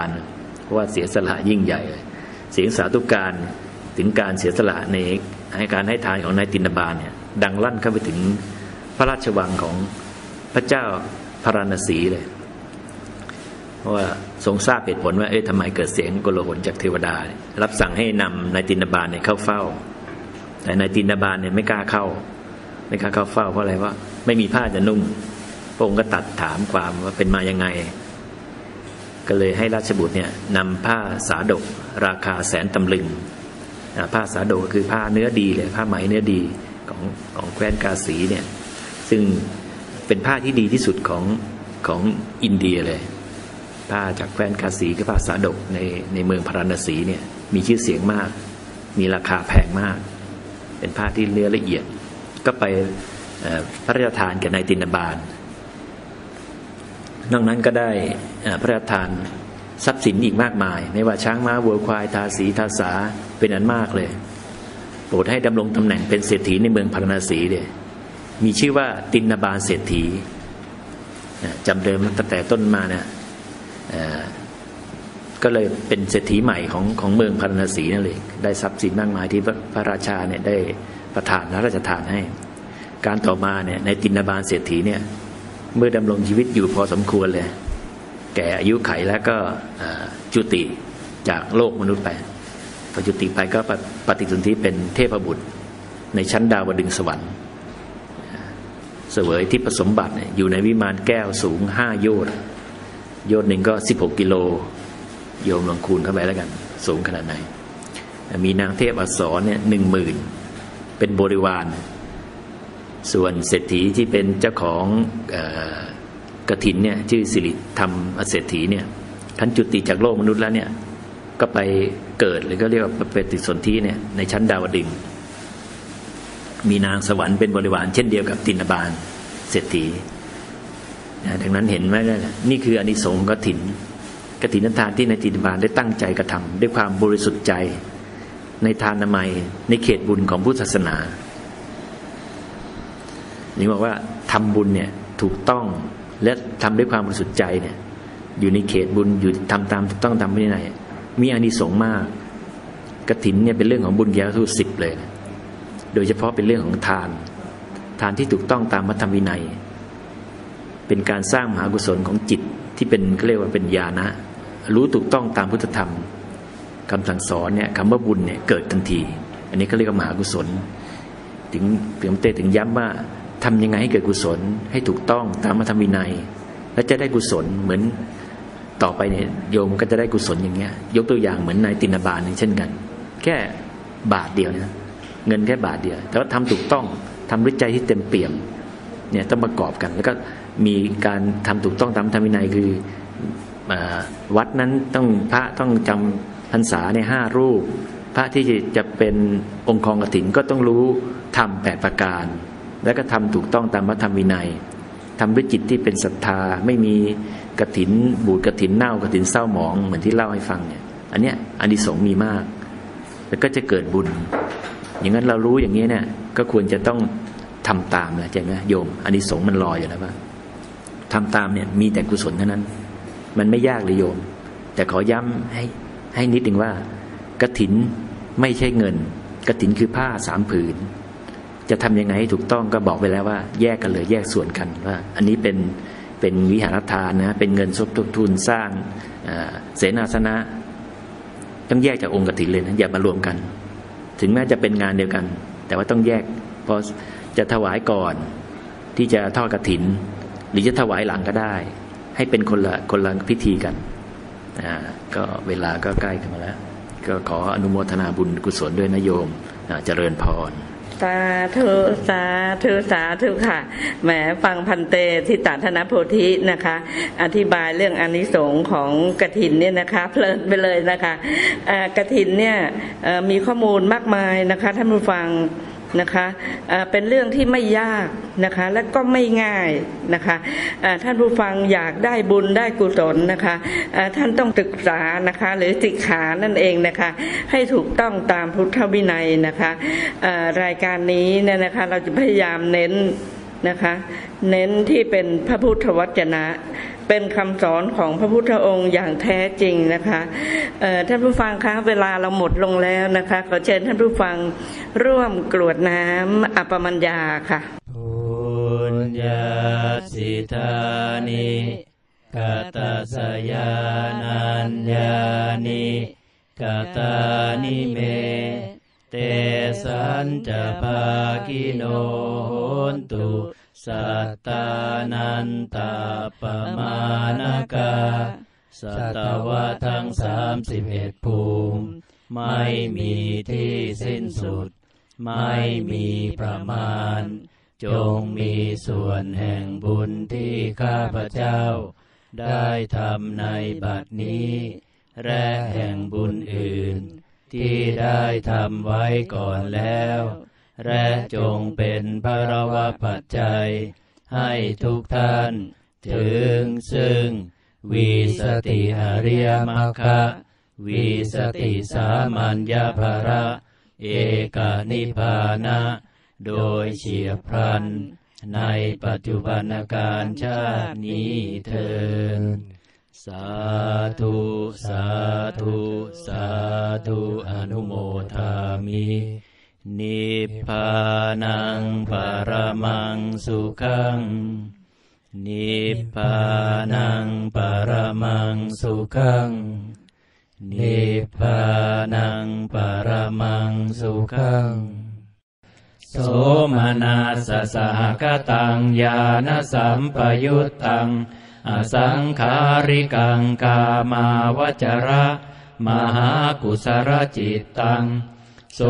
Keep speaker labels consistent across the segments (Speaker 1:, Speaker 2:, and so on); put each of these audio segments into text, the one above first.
Speaker 1: านเพราะว่าเสียสละยิ่งใหญ่เลยเสียงสาธุการถึงการเสียสละในให้การให้ทานของนายตินบาลเนี่ยดังลั่นเข้าไปถึงพระราชวังของพระเจ้าพระราณสีเลยเพราะว่าทรงทราบเหตุผลว่าเอ๊ะทำไมเกิดเสียงโกลาหลจากเทวดา รับสั่งให้นำนายตินบาลเนี่ยเข้าเฝ้า แต่นายตินบาลเนี่ยไม่กล้าเข้า ไม่กล้าเข้าเฝ้าเพราะอะไรว่า ไม่มีผ้าจะนุ่งพระองค์ก็ตัดถามความว่าเป็นมายังไง ก็เลยให้ราชบุตรเนี่ยนำผ้าสาดกราคาแสนตำลึงผ้าสาดกก็คือผ้าเนื้อดีเลยผ้าไหมเนื้อดีของของแคว้นกาสีเนี่ยซึ่งเป็นผ้าที่ดีที่สุดของของอินเดียเลย ผ้าจากแคว้นกาสีกับผ้าสาดกในในเมืองพาราณสีเนี่ยมีชื่อเสียงมาก มีราคาแพงมาก เป็นผ้าที่เนื้อละเอียด ก็ไปพระราชทานแก่นายตินบาล นอกนั้นก็ได้พระราชทานทรัพย์สินอีกมากมาย ไม่ว่าช้างม้าวัวควายทาสีทาสาเป็นอันมากเลย โปรดให้ดำรงตำแหน่งเป็นเศรษฐีในเมืองพาราณสีเลยมีชื่อว่าตินนาบาลเศรษฐีจำเดิมตั้งแต่ต้นมาเนี่ยก็เลยเป็นเศรษฐีใหม่ของของเมืองพาราณสีนั่นเองได้ทรัพย์สินมากมายที่พระราชาเนี่ยได้ประทานพระราชทานให้ การต่อมาเนี่ยในตินนาบาลเศรษฐีเนี่ย เมื่อดำรงชีวิตอยู่พอสมควรเลย แก่อายุไขแล้วก็จุติจากโลกมนุษย์ไปพอจุติไปก็ปฏิสนธิเป็นเทพบุตร ในชั้นดาวดึงสวรรค์เสวยที่ผสมบัติอยู่ในวิมานแก้วสูงห้าโยชน์โยชน์หนึ่งก็สิบหกกิโล โยมลองคูณเข้าไปแล้วกัน สูงขนาดไหน มีนางเทพอสรเนี่ยหนึ่งหมื่นเป็นบริวาร ส่วนเศรษฐีที่เป็นเจ้าของกระถินเนี่ยชื่อสิริธรรมเศรษฐีเนี่ยท่านจุติจากโลกมนุษย์แล้วเนี่ยก็ไปเกิดหรือก็เรียกว่าปฏิสนธิเนี่ยในชั้นดาวดึง มีนางสวรรค์เป็นบริวารเช่นเดียวกับตินบาลเศรษฐีดังนั้นเห็นไหมนี่คืออนิสงส์กถินกถินทานที่ในตินบาลได้ตั้งใจกระทำด้วยความบริสุทธิ์ใจในทานนามัยในเขตบุญของพุทธศาสนา นี่บอกว่าทำบุญเนี่ยถูกต้องและทำด้วยความบริสุทธิ์ใจเนี่ยอยู่ในเขตบุญอยู่ทำตามถูกต้องตามวินัยมีอานิสงส์มากกระถินเนี่ยเป็นเรื่องของบุญแก้วทุสิบเลยโดยเฉพาะเป็นเรื่องของทาน ทานที่ถูกต้องตามมัธรรมวินัย เป็นการสร้างมหากุศลของจิตที่เป็นเรียกว่าเป็นญาณะรู้ถูกต้องตามพุทธธรรมคำสั่งสอนเนี่ยคำว่าบุญเนี่ยเกิดทันที อันนี้ก็เรียกว่ามหากุศล ถึงเพียงเตถึงย้ำว่า ทำยังไงให้เกิดกุศลให้ถูกต้องตามมาทำวินัย แล้วจะได้กุศลเหมือนต่อไปเนี่ยโยมก็จะได้กุศลอย่างเงี้ย ยกตัวอย่างเหมือนนายตินบาลนี่เช่นกัน แค่บาทเดียวนะเงินแค่บาทเดียว แต่ว่าทำถูกต้องทำด้วยใจที่เต็มเปี่ยมเนี่ยต้องประกอบกัน แล้วก็มีการทำถูกต้องตามธรรมวินัยคือวัดนั้นต้องพระต้องจำพรรษาในห้ารูป พระที่จะเป็นองค์ครองกฐินก็ต้องรู้ทำแปดประการ แล้วก็ทำถูกต้องตามพระธรรมวินัยทำด้วยจิตที่เป็นศรัทธาไม่มีกระถินบูดกระถินเน่ากระถินเศร้าหมองเหมือนที่เล่าให้ฟังเนี่ย อันเนี้ยอันดีสงมีมาก แล้วก็จะเกิดบุญ อย่างนั้นเรารู้อย่างนี้เนี่ย ก็ควรจะต้องทำตามนะใช่ไหมโยมอันดีสงมันลอยอยู่แล้วว่าทำตามเนี่ยมีแต่กุศลเท่านั้น มันไม่ยากเลยโยม แต่ขอย้ำให้ให้นิดหนึ่งว่ากระถินไม่ใช่เงินกระถินคือผ้าสามผืน จะทํำยังไงให้ถูกต้องก็บอกไปแล้วว่า แยกกันเลยแยกส่วนกันว่า อันนี้เป็นเป็นวิหารทานนะเป็นเงินสมทุนสร้างเสนาสนะ ต้องแยกจากองค์กฐินเลยนะอย่ามารวมกัน ถึงแม้จะเป็นงานเดียวกัน แต่ว่าต้องแยกพอจะถวายก่อนที่จะทอดกฐิน หรือจะถวายหลังก็ได้ ให้เป็นคนละคนละพิธีกันอ่าก็เวลาก็ใกล้กันมาแล้ว ก็ขออนุโมทนาบุญกุศลด้วยนะโยมเจริญพร
Speaker 2: สาธุสาธุสาธุค่ะแหมฟังพันเตทิตาธนโพธินะคะ อธิบายเรื่องอนิสงค์ของกระถินเนี่ยนะคะ เพลินไปเลยนะคะกระถินเนี่ยมีข้อมูลมากมายนะคะท่านผู้ฟัง นะคะเป็นเรื่องที่ไม่ยากนะคะและก็ไม่ง่ายนะคะท่านผู้ฟังอยากได้บุญได้กุศลนะคะท่านต้องศึกษานะคะหรือสิกขานั่นเองนะคะให้ถูกต้องตามพุทธวินัยนะคะรายการนี้เนี่ยนะคะเราจะพยายามเน้นนะคะเน้นที่เป็นพระพุทธวจนะ เป็นคำสอนของพระพุทธองค์อย่างแท้จริงนะคะเอ่อท่านผู้ฟังคะเวลาเราหมดลงแล้วนะคะขอเชิญท่านผู้ฟังร่วมกรวดน้ำอัปปมัญญาค่ะ
Speaker 3: ปุญญาสิทานิกาตาสยานัญญานิกาตานิเม เตสันจะภากิโนโหนตุสัตตานันตาปมาณกาสัตวะทั้งสามสิบเอ็ดภูมิ ไม่มีที่สิ้นสุด ไม่มีประมาณ จงมีส่วนแห่งบุญที่ข้าพเจ้า ได้ทำในบัดนี้ และแห่งบุญอื่น ที่ได้ทำไว้ก่อนแล้ว และจงเป็นพระวปัจจัย ให้ทุกท่าน ถึงซึ่งวิสติอริยมรรควิสติสามัญญภระ เอกานิพานะ โดยเฉียบพลัน ในปัจจุบันการชาตินี้เถิด สาธุสาธุสาธุอนุโมทามินิพพานังปรมังสุขัง นิพพานังปรมังสุขัง นิพพานังปรมังสุขัง โสมนัสสหกตังญาณสัมปยุตตัง อสังขาริกังกามาวจระ มหากุสรจิตตัง โส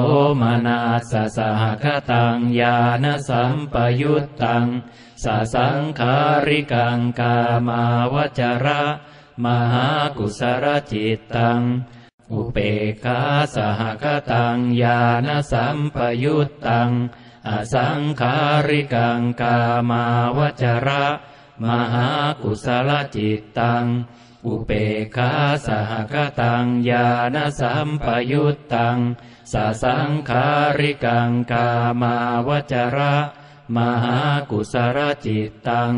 Speaker 3: มนัสสหกตังญาณสัมปยุตตังสสังขาริกังกามาวจระ มหากุสรจิตตัง อุเปกาสหกตังญาณสัมปยุตตัง อสังขาริกังกามาวจระ มหากุศลจิตตัง อุเปกขาสหกตังญาณสัมปยุตตังสสังขาริกังกามาวจระ มหากุศลจิตตัง